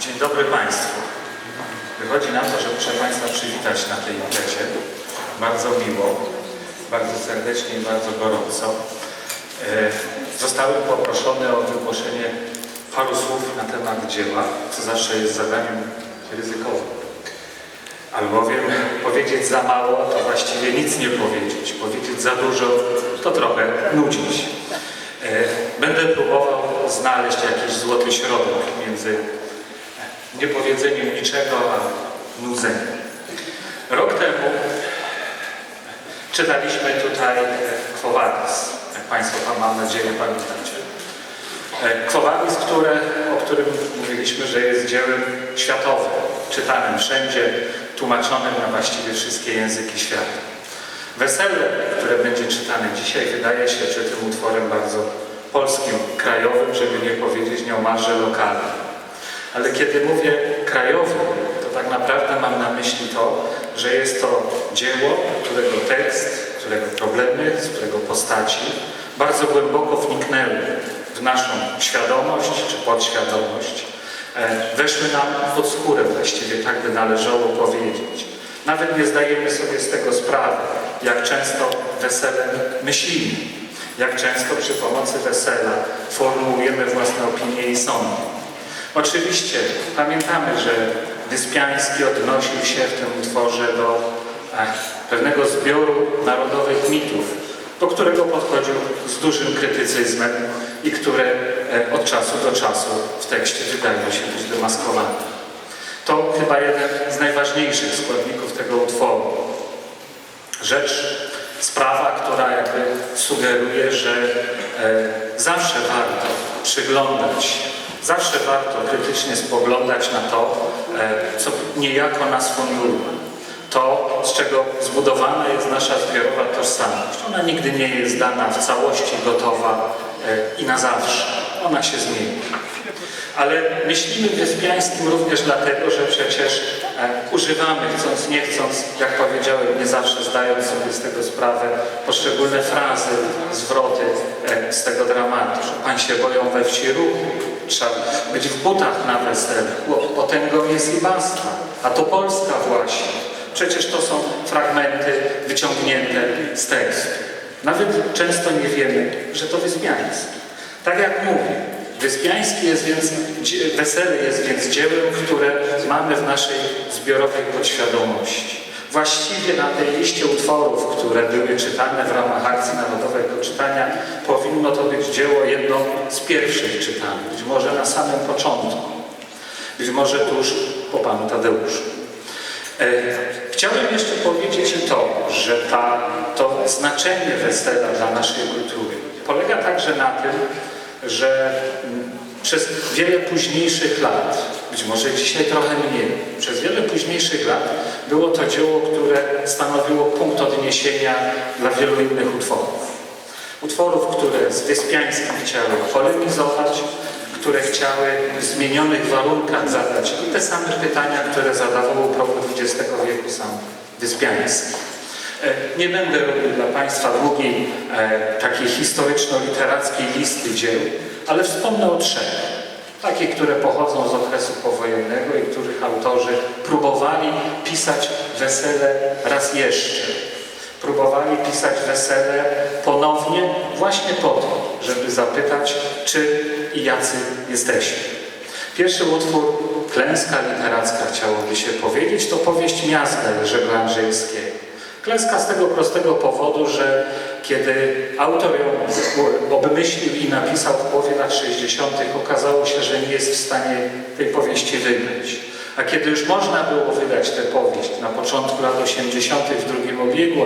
Dzień dobry Państwu. Wychodzi na to, że muszę Państwa przywitać na tej imprezie. Bardzo miło, bardzo serdecznie i bardzo gorąco. E, Zostałem poproszony o wygłoszenie paru słów na temat dzieła, co zawsze jest zadaniem ryzykowym. Albowiem powiedzieć za mało, to właściwie nic nie powiedzieć. Powiedzieć za dużo, to trochę nudzić. E, Będę próbował znaleźć jakiś złoty środek między niepowiedzeniem niczego, a nudzeniem. Rok temu czytaliśmy tutaj Quo Vadis, jak Państwo mam nadzieję pamiętacie. Które, o którym mówiliśmy, że jest dziełem światowym, czytanym wszędzie, tłumaczonym na właściwie wszystkie języki świata. Wesele, które będzie czytane dzisiaj, wydaje się przy tym utworem bardzo polskim, krajowym, żeby nie powiedzieć nieomalże lokalnym. Ale kiedy mówię krajowy, to tak naprawdę mam na myśli to, że jest to dzieło, którego tekst, którego problemy, z którego postaci bardzo głęboko wniknęły w naszą świadomość czy podświadomość. E, Weszły nam pod skórę właściwie, tak by należało powiedzieć. Nawet nie zdajemy sobie z tego sprawy, jak często weselem myślimy, jak często przy pomocy wesela formułujemy własne opinie i sądy. Oczywiście pamiętamy, że Wyspiański odnosił się w tym utworze do ach, pewnego zbioru narodowych mitów, do którego podchodził z dużym krytycyzmem i które e, od czasu do czasu w tekście wydają się być demaskowane. To chyba jeden z najważniejszych składników tego utworu. Rzecz, sprawa, która jakby sugeruje, że e, zawsze warto przyglądać się Zawsze warto krytycznie spoglądać na to, e, co niejako nas formuje. To, z czego zbudowana jest nasza zbiorowa tożsamość. Ona nigdy nie jest dana w całości, gotowa e, i na zawsze. Ona się zmieni. Ale myślimy Wyspiańskim również dlatego, że przecież używamy, chcąc nie chcąc, jak powiedziałem, nie zawsze zdając sobie z tego sprawę, poszczególne frazy, zwroty e, z tego dramatu. Że Pan się boją we wsi ruchu, trzeba być w butach na weselu, bo potęgą jest i basta, a to Polska właśnie. Przecież to są fragmenty wyciągnięte z tekstu. Nawet często nie wiemy, że to Wyspiański. Tak jak mówię, Wyspiański jest więc, wesele jest więc dziełem, które mamy w naszej zbiorowej podświadomości. Właściwie na tej liście utworów, które były czytane w ramach akcji narodowego czytania, powinno to być dzieło jedno z pierwszych czytanych, być może na samym początku, być może tuż po Panu Tadeuszu. E, Chciałem jeszcze powiedzieć to, że ta, to znaczenie wesela dla naszej kultury polega także na tym, że przez wiele późniejszych lat, być może dzisiaj trochę mniej, przez wiele późniejszych lat było to dzieło, które stanowiło punkt odniesienia dla wielu innych utworów. Utworów, które z Wyspiańskim chciały polemizować, które chciały w zmienionych warunkach zadać te same pytania, które zadawał u progu XX wieku sam Wyspiański. E, Nie będę robił dla Państwa długiej takiej historyczno-literackiej listy dzieł, ale wspomnę o trzech. Takich, które pochodzą z okresu powojennego i których autorzy próbowali pisać wesele raz jeszcze. Próbowali pisać wesele ponownie właśnie po to, żeby zapytać, czy i jacy jesteśmy. Pierwszy utwór, klęska literacka chciałoby się powiedzieć, to powieść Miazga Andrzejskiego. Klęska z tego prostego powodu, że kiedy autor ją obmyślił i napisał w połowie lat 60., okazało się, że nie jest w stanie tej powieści wydać. A kiedy już można było wydać tę powieść na początku lat 80. w drugim obiegu,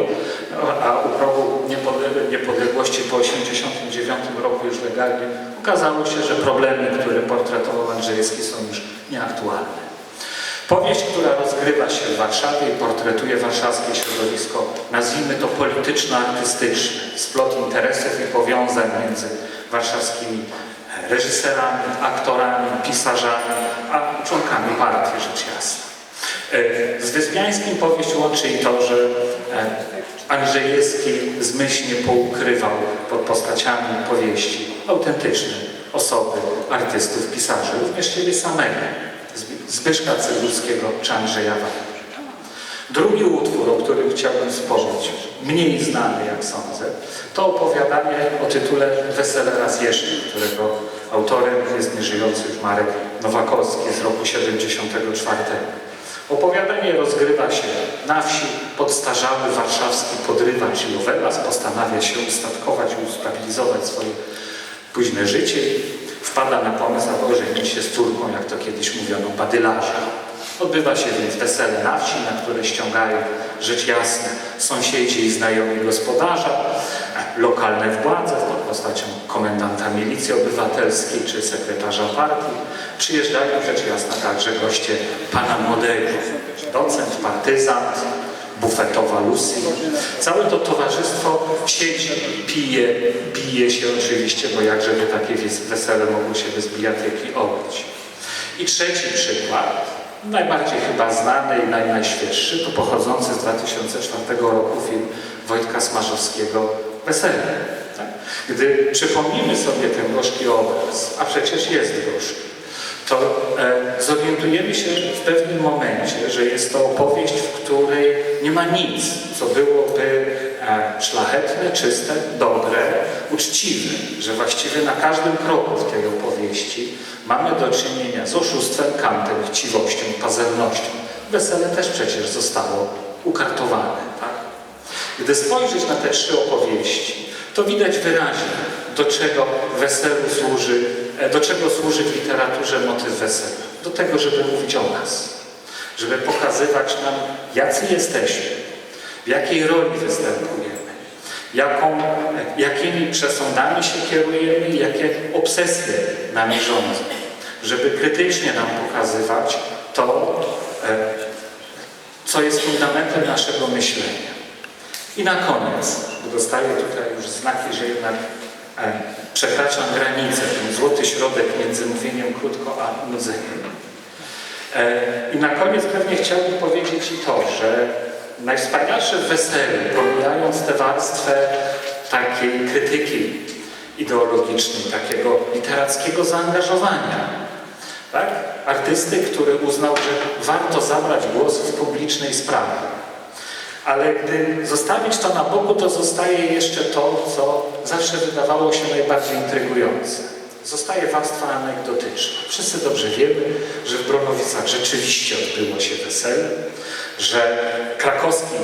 a u progu niepodle- niepodległości po 89 roku już legalnie, okazało się, że problemy, które portretował Andrzejewski są już nieaktualne. Powieść, która rozgrywa się w Warszawie i portretuje warszawskie środowisko, nazwijmy to polityczno-artystyczne, splot interesów i powiązań między warszawskimi reżyserami, aktorami, pisarzami, a członkami partii, rzecz jasna. E, Z Wyspiańskim powieść łączy i to, że e, Andrzejewski zmyślnie poukrywał pod postaciami powieści autentyczne osoby artystów, pisarzy, również siebie samego, Zbyszka Cygulskiego czy. Drugi utwór, o którym chciałbym wspomnieć, mniej znany jak sądzę, to opowiadanie o tytule Wesele raz jeszcze, którego autorem jest nieżyjący Marek Nowakowski z roku 74. Opowiadanie rozgrywa się na wsi. Podstarzały warszawski podrywacz Jowelas postanawia się ustatkować i ustabilizować swoje późne życie wpada na pomysł, aby ożenić się z córką, jak to kiedyś mówiono, badylarza. Odbywa się więc wesele na wsi, na które ściągają, rzecz jasna, sąsiedzi i znajomi gospodarza, lokalne władze pod postacią komendanta milicji obywatelskiej czy sekretarza partii. Przyjeżdżają, rzecz jasna, także goście pana młodego, docent, partyzant, bufetowa Lucy. Całe to towarzystwo siedzi, pije, bije się oczywiście, bo jakżeby takie wes- wesele mogło się bez bijatyki odbyć. I trzeci przykład, najbardziej chyba znany i naj, najświeższy, to pochodzący z 2004 roku film Wojtka Smarzowskiego Wesele. Tak? Gdy przypomnimy sobie ten gorzki obraz, a przecież jest gorzki, to e, zorientujemy się w pewnym momencie, że jest to opowieść, w nie ma nic, co byłoby e, szlachetne, czyste, dobre, uczciwe, że właściwie na każdym kroku w tej opowieści mamy do czynienia z oszustwem, kantem, chciwością, pazernością. Wesele też przecież zostało ukartowane. Tak? Gdy spojrzeć na te trzy opowieści, to widać wyraźnie, do czego weselu służy, e, do czego służy w literaturze motyw wesela. Do tego, żeby mówić o nas, żeby pokazywać nam, jacy jesteśmy, w jakiej roli występujemy, jaką, jakimi przesądami się kierujemy i jakie obsesje nami rządzą, żeby krytycznie nam pokazywać to, e, co jest fundamentem naszego myślenia. I na koniec, bo dostaję tutaj już znaki, że jednak e, przekraczam granicę, ten złoty środek między mówieniem krótko a nudzeniem. E, I na koniec pewnie chciałbym powiedzieć i to, że najwspanialsze w weselu, pomijając tę warstwę takiej krytyki ideologicznej, takiego literackiego zaangażowania, tak? artysty, który uznał, że warto zabrać głos w publicznej sprawie. Ale gdy zostawić to na boku, to zostaje jeszcze to, co zawsze wydawało się najbardziej intrygujące. Zostaje warstwa anegdotyczna. Wszyscy dobrze wiemy, że w Bronowicach rzeczywiście odbyło się wesele, że krakowski,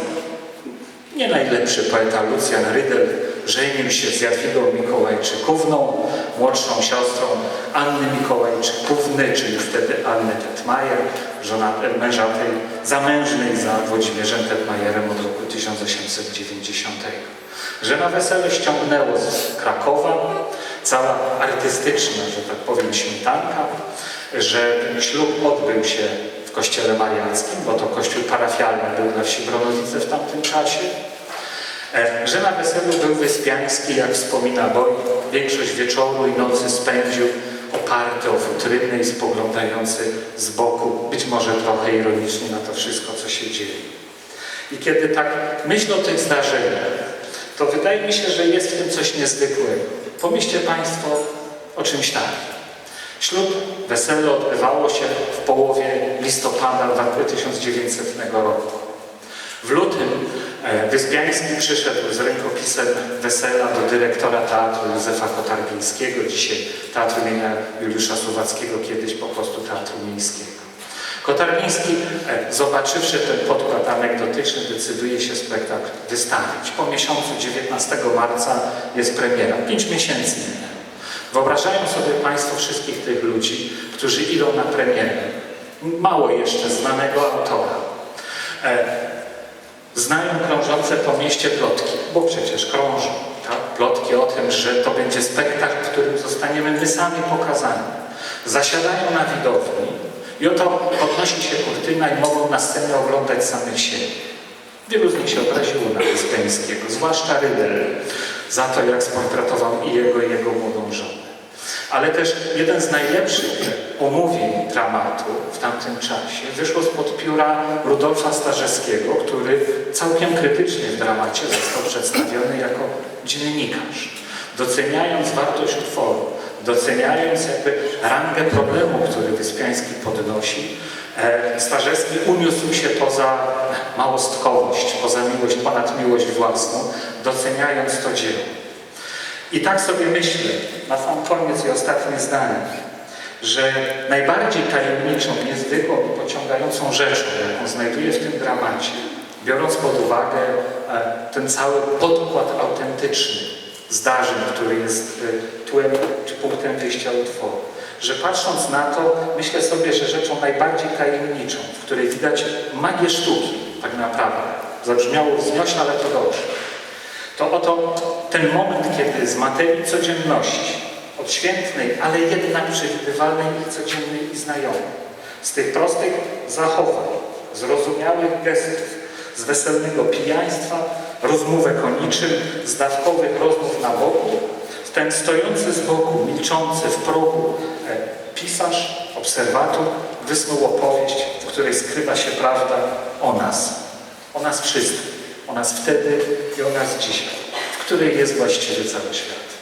nie najlepszy poeta Lucjan Rydel żenił się z Jadwigą Mikołajczykówną, młodszą siostrą Anny Mikołajczykówny, czyli wtedy Anny Tetmajer, żona męża tej zamężnej za Włodzimierzem Tetmajerem od roku 1890. Że na wesele ściągnęło z Krakowa cała artystyczna, że tak powiem, śmietanka, że ślub odbył się w kościele mariackim, bo to kościół parafialny był na wsi Bronowice w tamtym czasie, E, że na weselu był Wyspiański, jak wspomina Boj, większość wieczoru i nocy spędził oparty o futrynę i spoglądający z boku, być może trochę ironicznie na to wszystko, co się dzieje. I kiedy tak myślę o tych zdarzeniach, to wydaje mi się, że jest w tym coś niezwykłego. Pomyślcie Państwo o czymś takim. Ślub, wesele odbywało się w połowie listopada 1900 roku. W lutym e, Wyspiański przyszedł z rękopisem wesela do dyrektora teatru Józefa Kotarbińskiego, dzisiaj Teatru imienia Juliusza Słowackiego, kiedyś po prostu Teatru Miejskiego. Kotarbiński, e, zobaczywszy ten podkład anegdotyczny, decyduje się spektakl wystawić. Po miesiącu 19 marca jest premiera. Pięć miesięcy minęło. Wyobrażają sobie Państwo wszystkich tych ludzi, którzy idą na premierę. Mało jeszcze znanego autora. E, Znają krążące po mieście plotki, bo przecież krążą. Tak? Plotki o tym, że to będzie spektakl, w którym zostaniemy my sami pokazani. Zasiadają na widowni i oto podnosi się kurtyna i mogą na scenie oglądać samych siebie. Wielu z nich się obraziło na Wyspiańskiego, zwłaszcza Rydel, za to, jak sportretował i jego, i jego młodą żonę. Ale też jeden z najlepszych omówień dramatu w tamtym czasie wyszło spod pióra Rudolfa Starzewskiego, który całkiem krytycznie w dramacie został przedstawiony jako dziennikarz. Doceniając wartość utworu, doceniając jakby rangę problemu, który Wyspiański podnosi, e, Starzewski uniósł się poza małostkowość, poza miłość, ponad miłość własną, doceniając to dzieło. I tak sobie myślę, na sam koniec i ostatnie zdanie, że najbardziej tajemniczą, niezwykłą i pociągającą rzeczą, jaką znajduję w tym dramacie, biorąc pod uwagę e, ten cały podkład autentyczny zdarzeń, który jest e, tłem czy punktem wyjścia utworu, że patrząc na to, myślę sobie, że rzeczą najbardziej tajemniczą, w której widać magię sztuki, tak naprawdę, zabrzmiało wzniośle, ale to dobrze, to oto ten moment, kiedy z materii codzienności, odświętnej, ale jednak przewidywalnej i codziennej i znajomej, z tych prostych zachowań, zrozumiałych gestów, z weselnego pijaństwa, rozmówek o niczym, z dawkowych rozmów na boku, ten stojący z boku, milczący w progu e, pisarz, obserwator wysnuł opowieść, w której skrywa się prawda o nas, o nas wszystkich, o nas wtedy i o nas dzisiaj, w której jest właściwie cały świat.